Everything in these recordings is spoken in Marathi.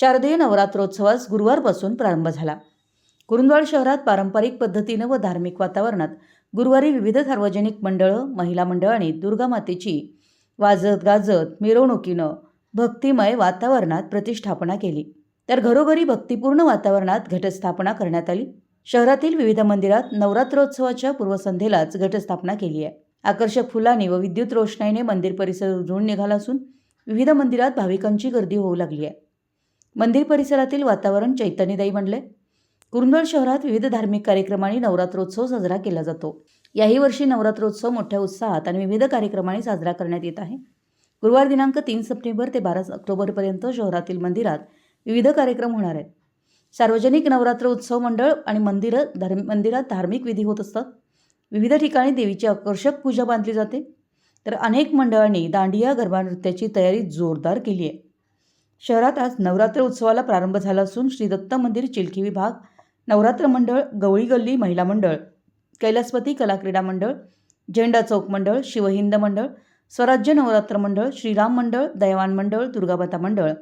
शारदीय नवरात्रोत्सवास गुरुवारपासून प्रारंभ झाला. कुरुंदवाड शहरात पारंपरिक पद्धतीनं व धार्मिक वातावरणात गुरुवारी विविध सार्वजनिक मंडळं महिला मंडळांनी दुर्गा मातेची वाजत गाजत मिरवणुकीनं भक्तिमय वातावरणात प्रतिष्ठापना केली. तर घरोघरी भक्तिपूर्ण वातावरणात घटस्थापना करण्यात आली. शहरातील विविध मंदिरात नवरात्रोत्सवाच्या पूर्वसंध्येलाच घटस्थापना केली आहे. आकर्षक फुलांनी व विद्युत रोषणाईने मंदिर परिसर उजळून निघाला असून विविध मंदिरात भाविकांची गर्दी होऊ लागली आहे. मंदिर परिसरातील वातावरण चैतन्यदायी बनले. कुरुंदवाड शहरात विविध धार्मिक कार्यक्रमांनी नवरात्रोत्सव साजरा केला जातो. याही वर्षी नवरात्रोत्सव मोठ्या उत्साहात आणि विविध कार्यक्रमांनी साजरा करण्यात येत आहे. गुरुवार दिनांक तीन सप्टेंबर ते बारा ऑक्टोबरपर्यंत शहरातील मंदिरात विविध कार्यक्रम होणार आहेत. सार्वजनिक नवरात्र उत्सव मंडळ आणि मंदिरं धर्म मंदिरात धार्मिक विधी होत असतात. विविध ठिकाणी देवीची आकर्षक पूजा बांधली जाते. तर अनेक मंडळांनी दांडिया गरबा नृत्याची तयारी जोरदार केली आहे. शहरात आज नवरात्र उत्सवाला प्रारंभ झाला असून श्री दत्त मंदिर चिलखी विभाग नवरात्र मंडळ गवळी गल्ली महिला मंडळ कैलासपती कला क्रीडा मंडळ झेंडा चौक मंडळ शिवहिंद मंडळ स्वराज्य नवरात्र मंडळ श्रीराम मंडळ दयावान मंडळ दुर्गाबाता मंडळ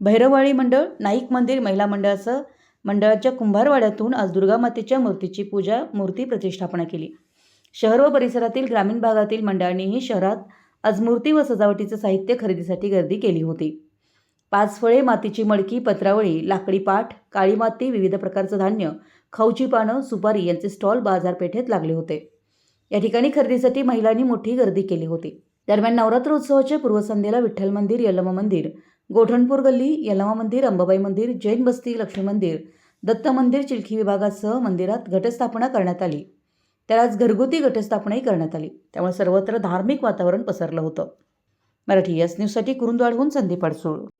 भैरवाळी मंडळ नाईक मंदिर महिला मंडळासह मंडळाच्या कुंभारवाड्यातून आज दुर्गामातेच्या मूर्तीची पूजा मूर्ती प्रतिष्ठापना केली. शहर व परिसरातील ग्रामीण भागातील मंडळांनीही शहरात आज मूर्ती व सजावटीचं साहित्य खरेदीसाठी गर्दी केली होती. पाच फळे मातीची मडकी पत्रावळी लाकडी पाठ काळी माती विविध प्रकारचं धान्य खाऊची पानं सुपारी यांचे स्टॉल बाजारपेठेत लागले होते. या ठिकाणी खरेदीसाठी महिलांनी मोठी गर्दी केली होती. दरम्यान नवरात्र उत्सवाच्या पूर्वसंध्येला विठ्ठल मंदिर यलमा मंदिर गोठणपूर गल्ली यलमा मंदिर अंबाबाई मंदिर जैन बस्ती लक्ष्मी मंदिर दत्त मंदिर चिलखी विभागासह मंदिरात घटस्थापना करण्यात आली. तर आज घरगुती घटस्थापनाही करण्यात आली. त्यामुळे सर्वत्र धार्मिक वातावरण पसरलं होतं. मराठी यस न्यूजसाठी कुरुंदवाडहून संदीप अडसूळ